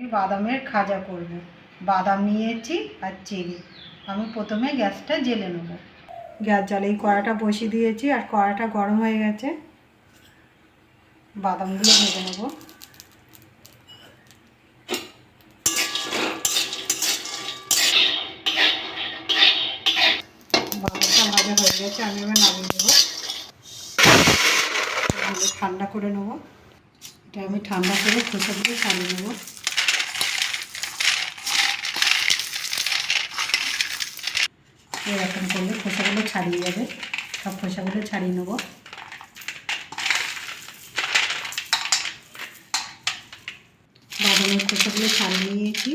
আমি বাদামের খাজা করব। বাদাম নিয়েছি আর চিনি। আমি প্রথমে গ্যাসটা জেলে নেব। গ্যাস জলে এই কড়াটা বসিয়ে দিয়েছি আর কড়াটা গরম হয়ে গেছে। বাদামগুলো ভেজে নেব। বাদামটা ভাজা হয়ে গেছে, আমি এবার নামিয়ে নেব। ঠান্ডা করে নেব। এটা আমি ঠান্ডা করে খোসাগুলো ছাড়িয়ে নেব। এরকম করলে খোসাগুলো ছাড়িয়ে যাবে। সব খোসাগুলো ছাড়িয়ে নেব। বাদামের খোসাগুলো ছাড়িয়ে নিয়েছি।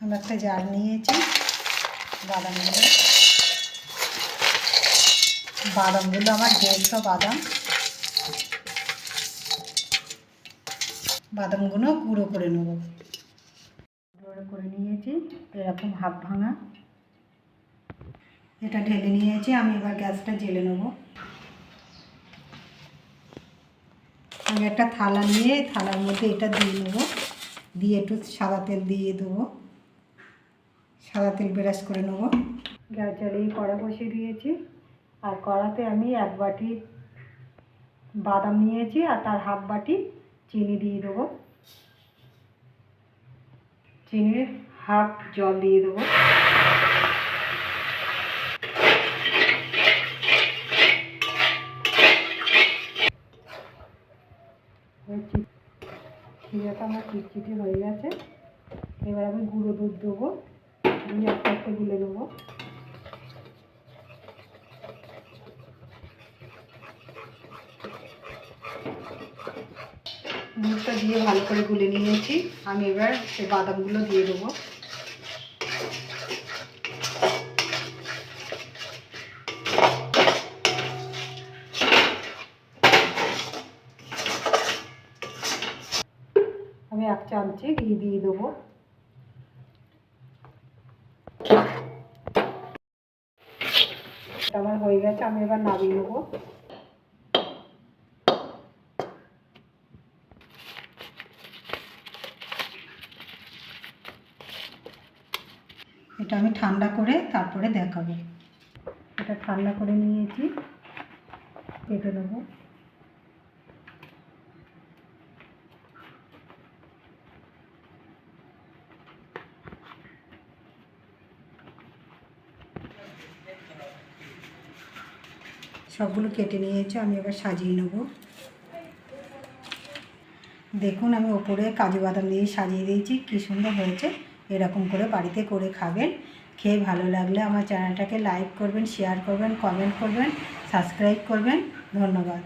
আমি একটা জাল নিয়েছি বাদামগুলো। বাদামগুলো আমার দেড়শো বাদাম। বাদামগুলো গুঁড়ো করে নেব। গুঁড়ো করে নিয়েছি, এরকম হাফ ভাঙা। এটা ঢেলে নিয়েছি, আমি এবার গ্যাসটা জেলে নেব। আমি একটা থালা নিয়ে থালার মধ্যে এটা দিয়ে নেব, দিয়ে একটু সাদা তেল দিয়ে দেবো। সাদা তেল ব্রাশ করে নেব। গ্যাস জ্বালিয়ে কড়া বসিয়ে দিয়েছি, আর কড়াতে আমি এক বাটি বাদাম নিয়েছি, আর তার হাফ বাটি চিনি দিয়ে দেবো। চিনির হাফ জল দিয়ে দেবো। চিড়িয়াটা আমার চিটচিটি হয়ে গেছে। এবার আমি গুঁড়ো দুধ দেবো। দিয়ে একটা একটা গুলে নেব। দুধটা দিয়ে ভালো করে গুলে নিয়েছি। আমি এবার সে বাদামগুলো দিয়ে দেবো। আমি এক চামচে ঘি দিয়ে দেবো। আমার হয়ে গেছে, আমি এবার নামিয়ে নেব। এটা আমি ঠান্ডা করে তারপরে দেখাবো। এটা ঠান্ডা করে নিয়েছি, কেটে নেব। সবগুলো কেটে নিয়েছি, আমি এবার সাজিয়ে নেব। দেখুন, আমি ওপরে কাজু বাদাম দিয়ে সাজিয়ে দিয়েছি, কী সুন্দর হয়েছে। এরকম করে বাড়িতে করে খাবেন, খেয়ে ভালো লাগলে আমার চ্যানেলটাকে লাইক করবেন, শেয়ার করবেন, কমেন্ট করবেন, সাবস্ক্রাইব করবেন। ধন্যবাদ।